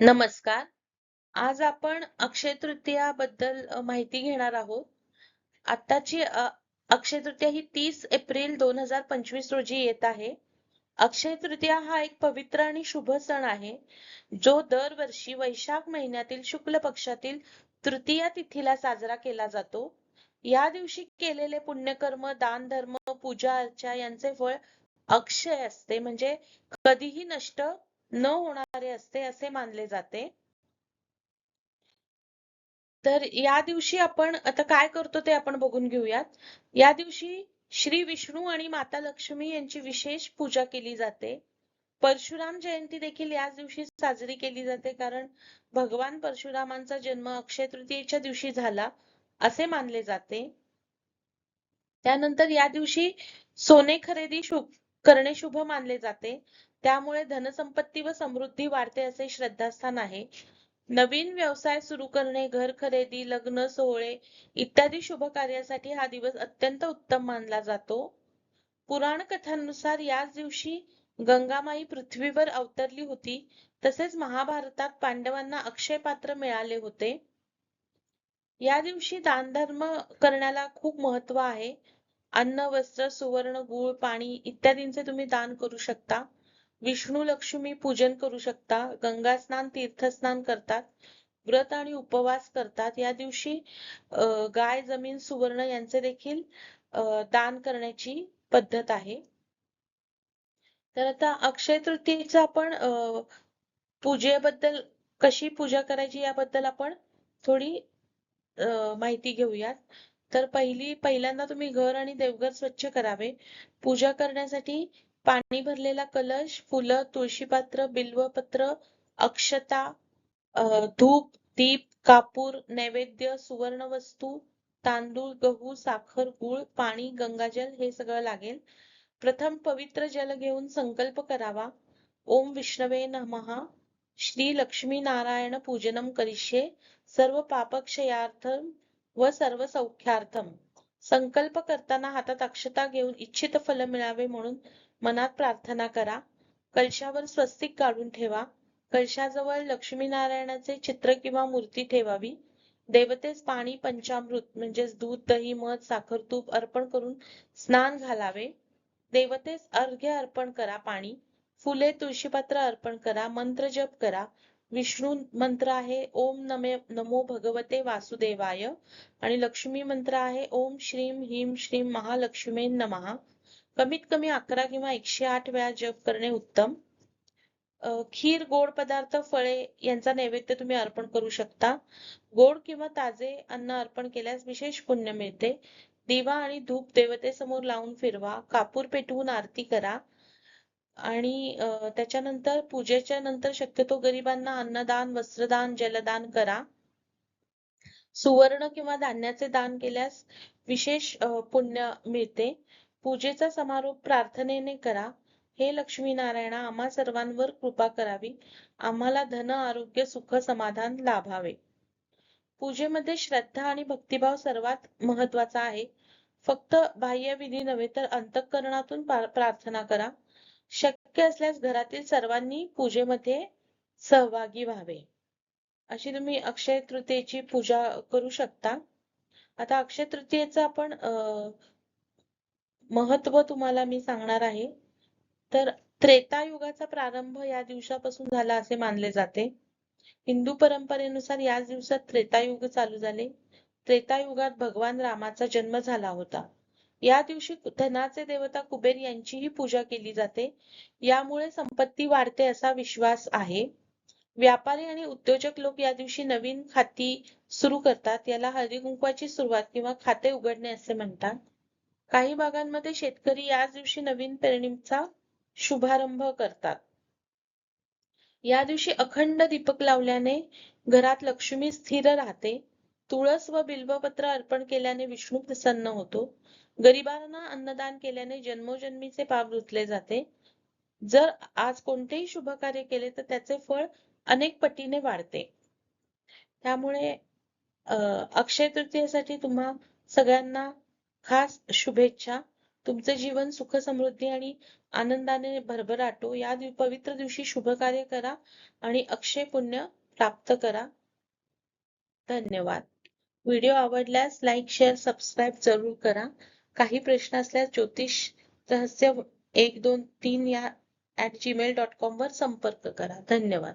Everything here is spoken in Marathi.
नमस्कार. आज आपण अक्षय तृतीया बद्दल माहिती घेणार आहोत. आताची अक्षय तृतीया ही तीस एप्रिल दोन हजार पंचवीस रोजी येत आहे. अक्षय तृतीया हा एक पवित्र आणि शुभ सण आहे जो दरवर्षी वैशाख महिन्यातील शुक्ल पक्षातील तृतीया तिथीला साजरा केला जातो. या दिवशी केलेले पुण्यकर्म दान धर्म पूजा अर्चा यांचे फळ अक्षय असते. म्हणजे कधीही नष्ट न होणारे असते असे मानले जाते. तर या दिवशी आपण आता काय करतो ते आपण बघून घेऊयात. या दिवशी श्री विष्णू आणि माता लक्ष्मी यांची विशेष पूजा केली जाते. परशुराम जयंती देखील याच दिवशी साजरी केली जाते कारण भगवान परशुरामांचा जन्म अक्षय तृतीयेच्या दिवशी झाला असे मानले जाते. त्यानंतर या दिवशी सोने खरेदी शुभ करणे शुभ मानले जाते. त्यामुळे धनसंपत्ती व समृद्धी वाढते असे श्रद्धास्थान आहे. नवीन व्यवसाय सुरू करणे घर खरेदी लग्न सोहळे इत्यादी शुभ कार्यासाठी हा दिवस अत्यंत उत्तम मानला जातो. पुराण कथांनुसार याच दिवशी गंगामाई पृथ्वीवर अवतरली होती. तसेच महाभारतात पांडवांना अक्षय पात्र मिळाले होते. या दिवशी दानधर्म करण्याला खूप महत्त्व आहे. अन्न वस्त्र सुवर्ण गुळ पाणी इत्यादींचे तुम्ही दान करू शकता. विष्णू लक्ष्मी पूजन करू शकता गंगा स्नान तीर्थस्नान करतात व्रत आणि उपवास करतात. या दिवशी गाय जमीन सुवर्ण यांचे देखील दान करण्याची पद्धत आहे. तर आता अक्षय तृतीयेचा आपण अं, पूजेबद्दल कशी पूजा करायची याबद्दल आपण थोडी अं, माहिती घेऊयात. तर पहिली पहिल्यांदा तुम्ही घर आणि देवघर स्वच्छ करावे. पूजा करण्यासाठी पाणी भरलेला कलश फुलं तुळशीपात्र बिल्वपत्र अक्षता धूप दीप कापूर नैवेद्य सुवर्ण वस्तू तांदूळ गहू साखर गूळ पाणी गंगाजल हे सगळं लागेल. प्रथम पवित्र जल घेऊन संकल्प करावा. ओम विष्णवे नमहा श्री लक्ष्मी नारायण पूजनम करिष्ये. सर्व पापक्षयार्थम व सर्व सौख्यार्थम संकल्प करताना हातात अक्षता घेऊन इच्छित फल मिळावे म्हणून मनात प्रार्थना करा. कलशावर स्वस्तिक काढून ठेवा. कलशाजवळ लक्ष्मीनारायणाचे चित्र किंवा मूर्ती ठेवावी. देवतेस पाणी पंचामृत म्हणजेच दूध दही मध साखर तूप अर्पण करून स्नान घालावे. देवतेस अर्घ्य अर्पण करा पाणी. फुले तुळशीपत्र अर्पण करा. मंत्र जप करा. विष्णू मंत्र आहे ओम नमे नमो भगवते वासुदेवाय. आणि लक्ष्मी मंत्र आहे ओम श्रीम ह्रीम श्रीम महालक्ष्मी नमहा कमीत कमी अकरा किंवा एकशे आठ वेळा जप करणे उत्तम. खीर गोड पदार्थ फळे यांचा नैवेद्य तुम्ही अर्पण करू शकता. गोड किंवा ताजे अन्न अर्पण केल्यास विशेष पुण्य मिळते. दिवा आणि धूप देवतेसमोर लावून फिरवा कापूर पेटवून आरती करा. आणि त्याच्यानंतर पूजेच्या नंतर शक्यतो गरिबांना अन्नदान वस्त्रदान जलदान करा. सुवर्ण किंवा धान्याचे दान केल्यास विशेष पुण्य मिळते. पूजेचा समारोप प्रार्थनेने करा. हे लक्ष्मी नारायणा आम्हा सर्वांवर कृपा करावी. आम्हाला धन आरोग्य सुख समाधान लाभावे. पूजेमध्ये श्रद्धा आणि भक्तिभाव सर्वात महत्त्वाचा आहे. फक्त बाह्य विधी नव्हे तर अंतःकरणातून प्रार्थना करा. शक्य असल्यास घरातील सर्वांनी पूजेमध्ये सहभागी व्हावे. अशी तुम्ही अक्षय तृतीयेची पूजा करू शकता. आता अक्षय तृतीयेचं आपण महत्त्व तुम्हाला मी सांगणार आहे. तर त्रेतायुगाचा प्रारंभ या दिवसापासून झाला असे मानले जाते. हिंदू परंपरेनुसार याच दिवसात त्रेतायुग चालू झाले. त्रेतायुगात भगवान रामाचा जन्म झाला होता. या दिवशी धनाचे देवता कुबेर यांचीही पूजा केली जाते. यामुळे संपत्ती वाढते असा विश्वास आहे. व्यापारी आणि उद्योजक लोक या दिवशी नवीन खाती सुरू करतात. याला हळदीकुंकवाची सुरुवात किंवा खाते उघडणे असे म्हणतात. काही भागांमध्ये शेतकरी याच दिवशी नवीन पेरणीचा शुभारंभ करतात. या दिवशी अखंड दीपक लावल्याने घरात लक्ष्मी स्थिर राहते. तुळस व बिल्वपत्र अर्पण केल्याने विष्णू प्रसन्न होतो. गरिबांना अन्नदान केल्याने जन्मोजन्मीचे पाप रुतले जाते. जर आज कोणतेही शुभ कार्य केले तर त्याचे फळ अनेक पटीने वाढते. त्यामुळे अक्षय तृतीयेसाठी तुम्हा सगळ्यांना खास शुभेच्छा. तुमचे जीवन सुख समृद्धी आणि आनंदाने भरभराटो या पवित्र दिवशी शुभ कार्य करा आणि अक्षय पुण्य प्राप्त करा. धन्यवाद. व्हिडिओ आवडल्यास लाईक शेअर सबस्क्राईब जरूर करा. काही प्रश्न असल्यास ज्योतिष रहस्य एक दोन तीन या ऍट जीमेल डॉट कॉम वर संपर्क करा. धन्यवाद.